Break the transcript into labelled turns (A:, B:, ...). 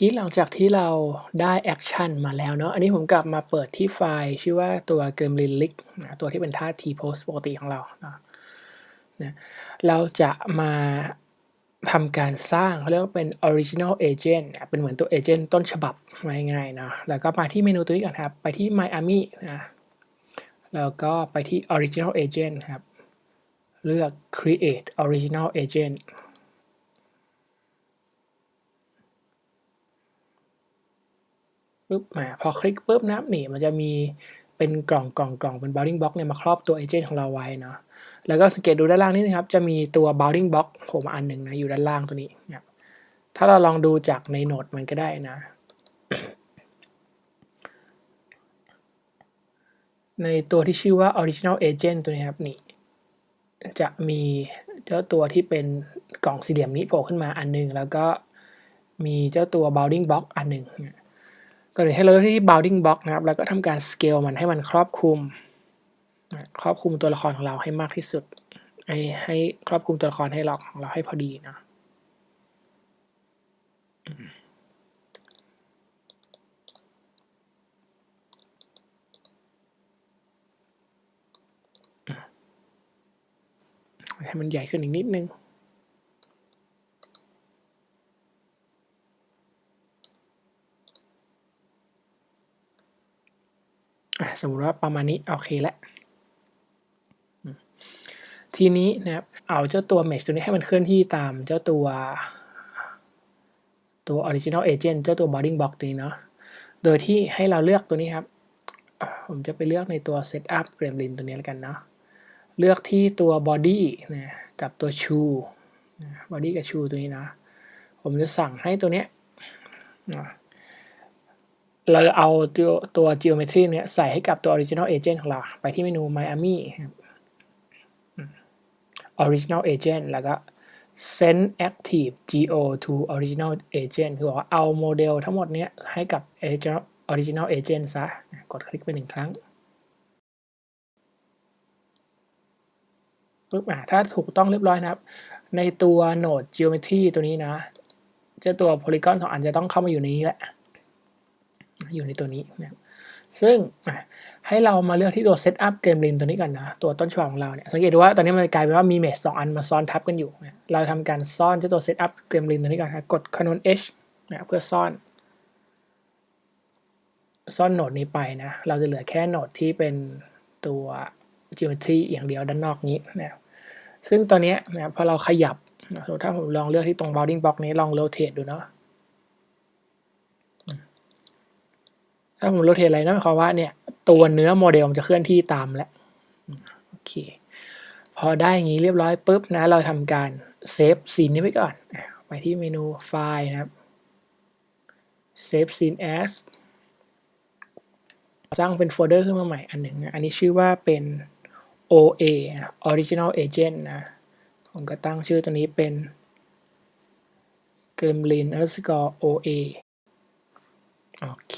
A: ทีนี้หลังจากที่เราได้แอคชั่นมาแล้วเนาะ อันนี้ผมกลับมาเปิดที่ไฟล์ชื่อว่าตัว Gremlin l i c นะตัวที่เป็นท่า T-pose ปกติของเราเนาะนะเราจะมาทำการสร้างเขาเรียกว่าเป็น original agent เป็นเหมือนตัว agent ต้นฉบับง่ายๆเนาะ แล้วก็มาที่เมนูตัวนี้ก่อนครับ ไปที่ Miami นะ แล้วก็ไปที่ original agent ครับ เลือก create original agent ปุ๊บมาพอคลิกปุ๊บนะครับนี่มันจะมีเป็นกล่องกล่องกล่องเป็น bounding box เนี่ยมาครอบตัว agent ของเราไว้เนาะแล้วก็สังเกตดูด้านล่างนี่นะครับ จะมีตัว bounding box โผล่มาอันหนึ่งนะอยู่ด้านล่างตัวนี้นะถ้าเราลองดูจากในโน้ตมันก็ได้นะ ในตัวที่ชื่อว่า original agent ตัวนี้ครับนี่จะมีเจ้าตัวที่เป็นกล่องสี่เหลี่ยมนี้โผล่ขึ้นมาอันหนึง แล้วก็มีเจ้าตัว bounding box อันหนึ่งนะ ก็เลยให้เราที่ bounding box นะครับ แล้วก็ทำการ scale มันให้มันครอบคลุม ครอบคลุมตัวละครของเราให้มากที่สุดให้ครอบคลุมตัวละครให้เราของเราให้พอดีนะให้มันใหญ่ขึ้นอีกนิดนึง สมมติว่าประมาณนี้โอเคแล้วทีนี้นะครับเอาเจ้าตัว mesh ตัวนี้ให้มันเคลื่อนที่ตามเจ้าตัวตัว original agent เจ้าตัว bounding box ตัวนี้เนาะโดยที่ให้เราเลือกตัวนี้ครับ ผมจะไปเลือกในตัว setup gremlin ตัวนี้แล้วกันเนาะเลือกที่ตัว body นะกับตัว shoe body กับ shoe ตัวนี้นะ ผมจะสั่งให้ตัวเนี้ย เราเอาตัวตัว geometry เนี่ยใส่ให้กับตัว original agent ของเรา ไปที่เมนู Miami original agent แล้วก็ send active geo to original agent คือบอกว่าเอาโมเดลทั้งหมดเนี้ยให้กับ original agent ซะ กดคลิกไปหนึ่งครั้งปุ๊บอะถ้าถูกต้องเรียบร้อยนะครับ ในตัวโหนด geometry ตัวนี้นะจ้าตัว polygon ของอันจะต้องเข้ามาอยู่ในนี้แหละ อยู่ในตัวนี้นะซึ่งให้เรามาเลือกที่ตัว setup gremlin ตัวนี้ก่อนนะ ตัวต้นฉบับของเราเนี่ยสังเกตดูว่าตอนนี้มันกลายเป็นว่ามีเมชสองอันมาซ้อนทับกันอยู่เราทำการซ่อนเจ้าตัว setup gremlin ตัวนี้ก่อนครับกด ctrl h นะเพื่อซ่อน ซ่อนโหนดนี้ไปนะ เราจะเหลือแค่โหนดที่เป็นตัว geometry อย่างเดียวด้านนอกนี้นะซึ่งตอนนี้นะพอเราขยับนะถ้าผมลองเลือกที่ตรง bounding box นี้ลอง rotate ดูเนาะ ถ้าผมโรเทตอะไรนั่นหมายความว่าเนี่ยตัวเนื้อโมเดลมันจะเคลื่อนที่ตามแล้ว โอเค พอได้อย่างนี้เรียบร้อยปุ๊บนะ เราทำการเซฟซีนนี้ไว้ก่อน ไปที่เมนูไฟล์นะครับเซฟซีน as สร้างเป็นโฟลเดอร์ขึ้นมาใหม่อันหนึ่งอันนี้ชื่อว่าเป็น OA Original Agent นะ ผมก็ตั้งชื่อตัวนี้เป็น gremlin underscore OA โอเค